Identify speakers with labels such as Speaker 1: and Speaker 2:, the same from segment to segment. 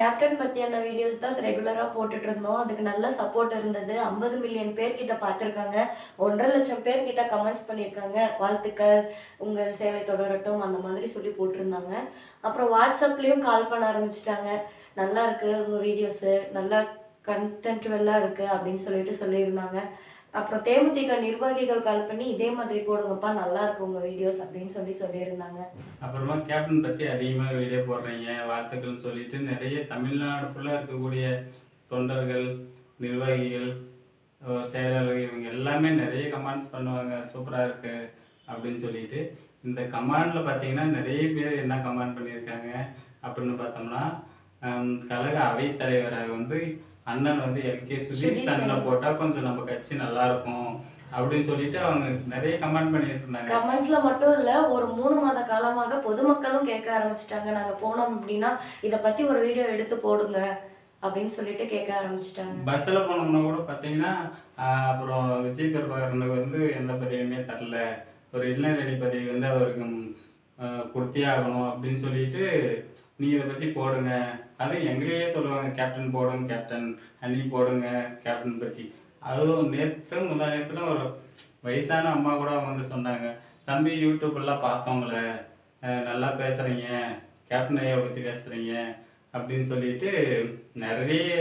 Speaker 1: Captain பற்றியான videos தான் ரெகுலராக போட்டுட்டு இருந்தோம். அதுக்கு நல்ல சப்போர்ட் இருந்தது. 50 மில்லியன் பேர்கிட்ட பார்த்துருக்காங்க. 1.5 லட்சம் பேர்கிட்ட கமெண்ட்ஸ் பண்ணியிருக்காங்க. வாழ்த்துக்கள், உங்கள் சேவை தொடரட்டும் அந்த மாதிரி சொல்லி போட்டிருந்தாங்க. அப்புறம் வாட்ஸ்அப்லேயும் கால் பண்ண ஆரம்பிச்சிட்டாங்க நல்லா இருக்குது உங்கள் வீடியோஸு. நல்லா கன்டென்ட்வெல்லா இருக்குது அப்படின்னு சொல்லிட்டு சொல்லியிருந்தாங்க. அப்புறம் தேமுதிக நிர்வாகிகள் கால் பண்ணி இதே மாதிரி போடுங்கப்பா நல்லா இருக்கு உங்க வீடியோஸ் அப்படின்னு சொல்லி சொல்லியிருந்தாங்க.
Speaker 2: அப்புறமா கேப்டன் பத்தி அதிகமா வீடியோ போடுறீங்க, வாழ்த்துக்கள்னு சொல்லிட்டு நிறைய தமிழ்நாடு ஃபுல்லா இருக்கக்கூடிய தொண்டர்கள், நிர்வாகிகள், செயலாளர்கள் இவங்க எல்லாமே நிறைய கமெண்ட்ஸ் பண்ணுவாங்க. சூப்பராக இருக்கு அப்படின்னு சொல்லிட்டு. இந்த கமாண்டில் பார்த்தீங்கன்னா நிறைய பேர் என்ன கமெண்ட் பண்ணியிருக்காங்க அப்படின்னு பார்த்தோம்னா, கழக அவைத் தலைவராக வந்து அண்ணன் வந்து எல்கே சுதீஷ் அண்ணனை. போட்டா கொஞ்சம் நம்ம கட்சி நல்லா இருக்கும் அப்படின்னு சொல்லிட்டு அவங்க நிறைய கமெண்ட் பண்ணிட்டு இருந்தாங்க.
Speaker 1: கமெண்ட்ஸ்ல மட்டும் இல்ல, ஒரு 3 மாத காலமாக பொதுமக்களும் கேட்க ஆரம்பிச்சுட்டாங்க. நாங்க போனோம் அப்படின்னா, இத பத்தி ஒரு வீடியோ எடுத்து போடுங்க அப்படின்னு சொல்லிட்டு கேட்க ஆரம்பிச்சுட்டாங்க.
Speaker 2: பஸ்ஸில் போனோம்னா கூட பார்த்தீங்கன்னா, அப்புறம் விஜய் பிரபாகரனுக்கு வந்து எந்த பதவியுமே தரல. ஒரு இளநிலை பதவி வந்து அவருக்கு கொடுத்தே ஆகணும் அப்படின்னு சொல்லிட்டு, நீ இதை பற்றி போடுங்க. அதுவும் எங்களையே சொல்லுவாங்க கேப்டன் போடுங்க கேப்டன், அண்ணி போடுங்க கேப்டன் பற்றி. அதுவும் நேற்று முதல் நேரத்தில் ஒரு வயசான அம்மா கூட வந்து சொன்னாங்க, தம்பி யூடியூப்லாம் பார்த்தவங்கள நல்லா பேசுகிறீங்க, கேப்டன் ஐயாவை பற்றி பேசுகிறீங்க அப்படின்னு சொல்லிட்டு நிறைய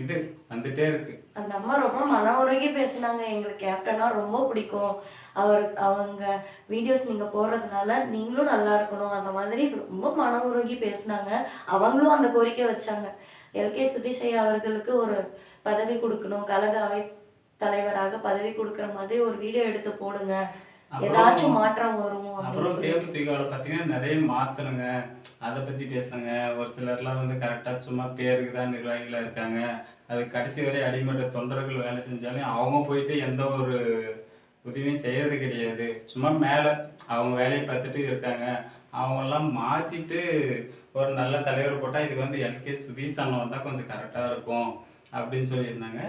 Speaker 2: இது வந்துட்டே இருக்கு.
Speaker 1: அந்த அம்மா ரொம்ப மன உருகி பேசுனாங்க. எங்களுக்கு கேப்டனா ரொம்ப பிடிக்கும். அவர் அவங்க வீடியோஸ் நீங்க போடுறதுனால நீங்களும் நல்லா இருக்கணும். அந்த மாதிரி ரொம்ப மன உருகி பேசுனாங்க. அவங்களும் அந்த கோரிக்கை வச்சாங்க. எல்கே சுதீஷ் அவர்களுக்கு ஒரு பதவி கொடுக்கணும். கழக அவை தலைவராக பதவி கொடுக்குற மாதிரி ஒரு வீடியோ எடுத்து போடுங்க. ஏதாச்சும் மாற்றம் வரும்
Speaker 2: அப்புறம்
Speaker 1: சொல்லி.
Speaker 2: தேமுதிகவில் பார்த்தீங்கன்னா நிறைய மாற்றணுங்க. அதை பற்றி பேசுங்க. ஒரு சிலர்லாம் வந்து கரெக்டாக சும்மா பேருக்கு தான் நிர்வாகிகளாக இருக்காங்க. அது கடைசி வரை அடிமட்ட தொண்டர்கள் வேலை செஞ்சாலும் அவங்க போயிட்டு எந்த ஒரு உதவியும் செய்யறது கிடையாது. சும்மா மேலே அவங்க வேலையை பார்த்துட்டு இருக்காங்க. அவங்கெல்லாம் மாற்றிட்டு ஒரு நல்ல தலைவர் போட்டால் இது வந்து எல்கே சுதீஷ் அண்ணன் வந்தால் கொஞ்சம் கரெக்டாக இருக்கும் அப்படின்னு சொல்லியிருந்தாங்க.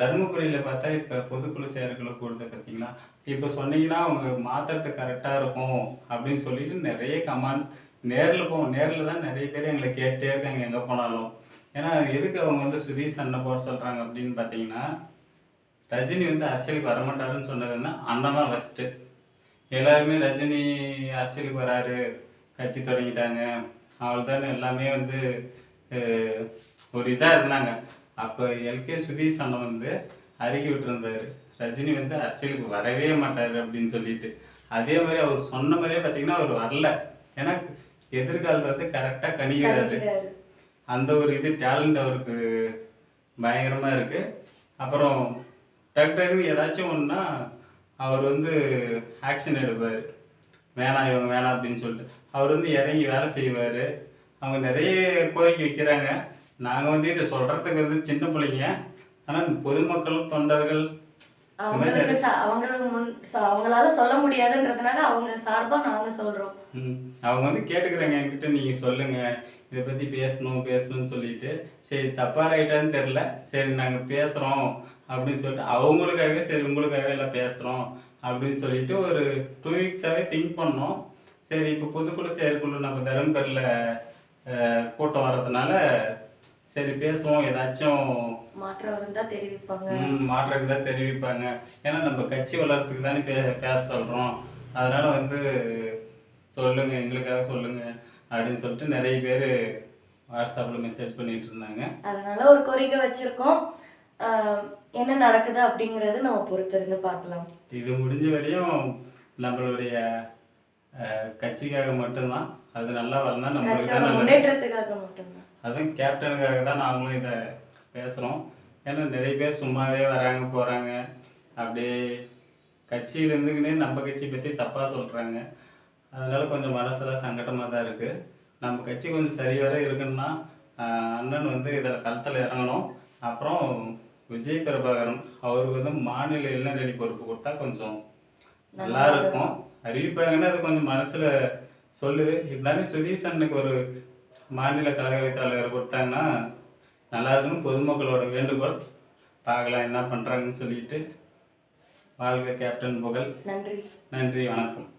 Speaker 2: தருமபுரியில் பார்த்தா இப்போ பொதுக்குழு செயற்குழு கூடுது பார்த்தீங்களா? இப்போ சொன்னீங்கன்னா அவங்க மாற்றுறது கரெக்டாக இருக்கும் அப்படின்னு சொல்லிட்டு நிறைய கமெண்ட்ஸ் நேரில் போவோம். நேரில் தான் நிறைய பேர் எங்களை கேட்டே இருக்காங்க எங்கே போனாலும். ஏன்னா எதுக்கு அவங்க வந்து சுதீஷ் சண்டை போட சொல்கிறாங்க அப்படின்னு பார்த்தீங்கன்னா, ரஜினி வந்து அரசியலுக்கு வரமாட்டாருன்னு சொன்னதுன்னா அண்ணன் தான் ஃபஸ்ட்டு. எல்லாருமே ரஜினி அரசியலுக்கு வராரு, கட்சி தொடங்கிட்டாங்க, அவ்வளோதானே எல்லாமே வந்து ஒரு இதாக இருந்தாங்க. அப்போ எல்கே சுதீஷ் அண்ணன் வந்து அறிக்கை விட்டுருந்தாரு ரஜினி வந்து அரசியலுக்கு வரவே மாட்டார் அப்படின்னு சொல்லிட்டு. அதே மாதிரி அவர் சொன்ன மாதிரியே பார்த்தீங்கன்னா அவர் வரல. ஏன்னா எதிர்காலத்தை வந்து கரெக்டாக கணிக்கிறாரு. அந்த ஒரு இது டேலண்ட் அவருக்கு பயங்கரமா இருக்கு. அப்புறம் டக் டக்குன்னு ஏதாச்சும் ஒண்ணுனா அவர் வந்து ஆக்ஷன் எடுப்பாரு. வேணாம் இவங்க வேணாம் அப்படின்னு சொல்லிட்டு. அவர் வந்து இறங்கி வேலை செய்வாரு. அவங்க நிறைய கோரிக்கை வைக்கிறாங்க. நாங்க வந்து இதை சொல்றதுக்கு வந்து சின்ன பிள்ளைங்க. ஆனா பொதுமக்களும் தொண்டர்கள்
Speaker 1: அவங்களுக்கு அவங்களுக்கு முன் அவங்களால சொல்ல முடியாதுன்றதுனால அவங்க சார்பா நாங்க சொல்றோம்.
Speaker 2: ம். அவங்க வந்து கேட்டுக்கிறாங்க என்கிட்ட நீங்க சொல்லுங்க இதை பத்தி பேசணும் பேசணும்னு சொல்லிட்டு சரி தப்பா ரைட்டான்னு தெரில சரி நாங்க பேசுறோம் அப்படின்னு சொல்லிட்டு அவங்களுக்காகவே சரி உங்களுக்காகவே எல்லாம் பேசுறோம் அப்படின்னு சொல்லிட்டு ஒரு டூ வீக்ஸாவே திங்க் பண்ணோம் சரி இப்போ பொதுக்குழு செயற்குழு நம்ம தருமபுரியில் கூட்டம் வர்றதுனால சரி பேசுவோம் ஏதாச்சும்
Speaker 1: மாற்றம் இருந்தா தெரிவிப்பாங்க.
Speaker 2: மாற்றம் தான் தெரிவிப்பாங்க ஏன்னா நம்ம கட்சி வளர்றதுக்கு தானே பே பேச சொல்கிறோம் அதனால வந்து சொல்லுங்க எங்களுக்காக சொல்லுங்க அப்படின்னு சொல்லிட்டு நிறைய பேர் வாட்ஸ்அப்பில் மெசேஜ் பண்ணிட்டு இருந்தாங்க
Speaker 1: அதனால ஒரு கோரிக்கை வச்சிருக்கோம். என்ன நடக்குது அப்படிங்கறது நம்ம பொறுத்திருந்து பார்க்கலாம்.
Speaker 2: இது முடிஞ்ச வரையும் நம்மளுடைய கட்சிக்காக மட்டும்தான் அது நல்லா வளர்ந்தா நம்மளுக்கு நல்லது
Speaker 1: முன்னேற்றத்துக்காக மட்டும்தான்.
Speaker 2: அதுவும் கேப்டனுக்காக தான் நாங்களும் இதை பேசுகிறோம் ஏன்னா நிறைய பேர் சும்மாவே வராங்க போகிறாங்க அப்படியே கட்சியில் இருந்துக்கினே நம்ம கட்சி பற்றி தப்பாக சொல்கிறாங்க அதனால கொஞ்சம் மனசில் சங்கடமாக தான் இருக்குது நம்ம கட்சி கொஞ்சம் சரிவர இருக்குன்னா ஆஹ், அண்ணன் வந்து இதில் களத்தில் இறங்கணும். அப்புறம் விஜய் பிரபாகரன் அவருக்கு வந்து மாநில இளநிலை பொறுப்பு கொடுத்தா கொஞ்சம் நல்லா இருக்கும். அறிவிப்பாங்கன்னா அது கொஞ்சம் மனசில் சொல்லுது. இருந்தாலும் சுதீஷ் அண்ணனுக்கு ஒரு மாநில கழக தலைவர் கொடுத்தாங்கன்னா நல்லா இருக்குன்னு பொதுமக்களோட வேண்டுகோள். பார்க்கலாம் என்ன பண்ணுறாங்கன்னு சொல்லிட்டு. வாழ்க கேப்டன் புகழ்.
Speaker 1: நன்றி.
Speaker 2: நன்றி வணக்கம்.